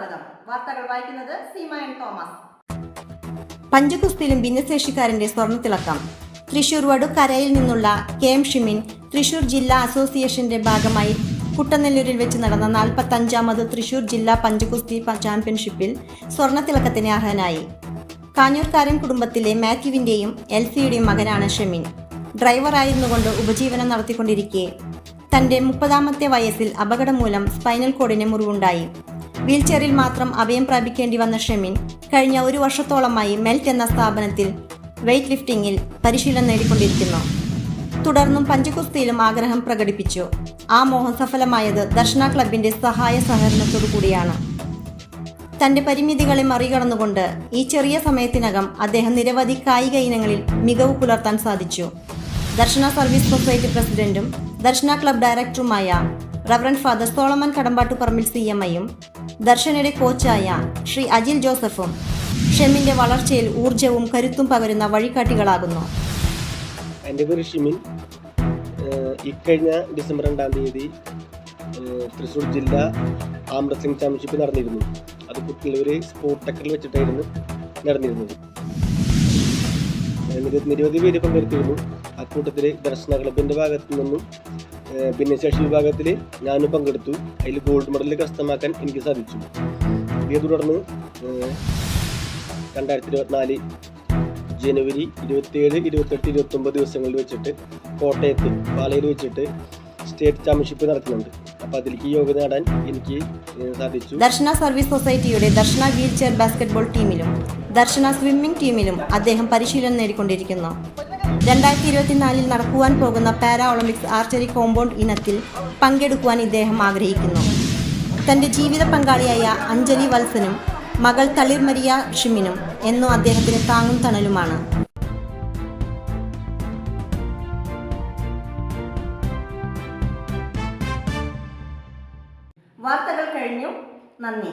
സ്വാഗതം. വാർത്തകൾ വായിക്കുന്നത് സീമ തോമസ്. പഞ്ചകുസ്തിയിലും ഭിന്നശേഷിക്കാരന്റെ സ്വർണത്തിളക്കം തൃശൂർ വടുക്കരയിൽ നിന്നുള്ള കെ എം ഷിമിൻ തൃശൂർ ജില്ലാ അസോസിയേഷന്റെ ഭാഗമായി കുട്ടനെല്ലൂരിൽ വെച്ച് നടന്ന നാൽപ്പത്തഞ്ചാമത് തൃശൂർ ജില്ലാ പഞ്ചകുസ്തി ചാമ്പ്യൻഷിപ്പിൽ സ്വർണത്തിളക്കത്തിന് അർഹനായി. കാഞ്ഞൂർക്കാരൻ കുടുംബത്തിലെ മാത്യുവിന്റെയും എൽസിയുടെയും മകനാണ് ഷെമിൻ. ഡ്രൈവറായിരുന്നുകൊണ്ട് ഉപജീവനം നടത്തിക്കൊണ്ടിരിക്കെ. തന്റെ മുപ്പതാമത്തെ വയസ്സിൽ അപകടം മൂലം സ്പൈനൽ കോഡിന് മുറിവുണ്ടായി. വീൽചെയറിൽ മാത്രം അഭയം പ്രാപിക്കേണ്ടി വന്ന ഷെമിൻ കഴിഞ്ഞ ഒരു വർഷത്തോളമായി മെൽറ്റ് എന്ന സ്ഥാപനത്തിൽ വെയ്റ്റ് ലിഫ്റ്റിംഗിൽ പരിശീലനം നേടിക്കൊണ്ടിരിക്കുന്നു. തുടർന്നും പഞ്ചകുസ്തിയിലും ആഗ്രഹം പ്രകടിപ്പിച്ചു. ആ മോഹം സഫലമായത് ദർശന ക്ലബിന്റെ സഹായ സഹകരണത്തോടു കൂടിയാണ്. തന്റെ പരിമിതികളെ മറികടന്നുകൊണ്ട് ഈ ചെറിയ സമയത്തിനകം അദ്ദേഹം നിരവധി കായിക ഇനങ്ങളിൽ മികവ് പുലർത്താൻ സാധിച്ചു. ദർശന സർവീസ് സൊസൈറ്റി പ്രസിഡന്റും ദർശന ക്ലബ് ഡയറക്ടറുമായ reverend father Solomon Kadambattuparambil C M ഐയും ദർശനയുടെ കോച്ചായ ശ്രീ അജിൽ ജോസഫും ഷെമിന്റെ വളർച്ചയിൽ ഊർജവും കരുത്തും പകരുന്ന വഴികാട്ടികളാകുന്നു. എന്റെ പേര് ഷിമിൻ. ഇക്കഴിഞ്ഞ ഡിസംബർ രണ്ടാം തീയതി തൃശ്ശൂർ ജില്ല ആം റെസ്ലിംഗ് ചാമ്പ്യൻഷിപ്പ് നടന്നിരുന്നു. അത് കുട്ടികളൊരു സ്പോർട്ട് ടെക്കറിൽ വെച്ചിട്ടായിരുന്നു നടന്നിരുന്നത്. നിരവധി പേര് പങ്കെടുത്തിരുന്നു. അക്കൂട്ടത്തിൽ ദർശന ക്ലബിന്റെ ഭാഗത്തു നിന്നും ഭിന്നശേഷി വിഭാഗത്തിൽ ഞാനും പങ്കെടുത്തു. അതിൽ ഗോൾഡ് മെഡൽ കരസ്ഥമാക്കാൻ എനിക്ക് സാധിച്ചു. ഇതേ തുടർന്ന് രണ്ടായിരത്തി ഇരുപത്തിനാല് ജനുവരി ഇരുപത്തിയേഴ് ഇരുപത്തെട്ട് ഇരുപത്തൊമ്പത് ദിവസങ്ങളിൽ വെച്ചിട്ട് കോട്ടയത്ത് പാലയിൽ വെച്ചിട്ട് സ്റ്റേറ്റ് ചാമ്പ്യൻഷിപ്പ് നടക്കുന്നുണ്ട് അപ്പോൾ അതിലേക്ക് യോഗ്യത നേടാൻ എനിക്ക് സാധിച്ചു. ദർശന സർവീസ് സൊസൈറ്റിയുടെ ദർശന വീൽ ചെയർ ബാസ്കറ്റ്ബോൾ ടീമിലും ദർശന സ്വിമ്മിംഗ് ടീമിലും അദ്ദേഹം പരിശീലനം നേടിക്കൊണ്ടിരിക്കുന്നു. രണ്ടായിരത്തി ഇരുപത്തിനാലിൽ നടക്കുവാൻ പോകുന്ന പാരാ ഒളിമ്പിക്സ് ആർച്ചറി കോമ്പൗണ്ട് ഇനത്തിൽ പങ്കെടുക്കുവാൻ ഇദ്ദേഹം ആഗ്രഹിക്കുന്നു. തന്റെ ജീവിത പങ്കാളിയായ അഞ്ജലി വത്സനും മകൾ തളിർ മരിയ ഷിമിനും എന്നും അദ്ദേഹത്തിന് താങ്ങും തണലുമാണ്. വാർത്തകൾ കഴിഞ്ഞു. നന്ദി.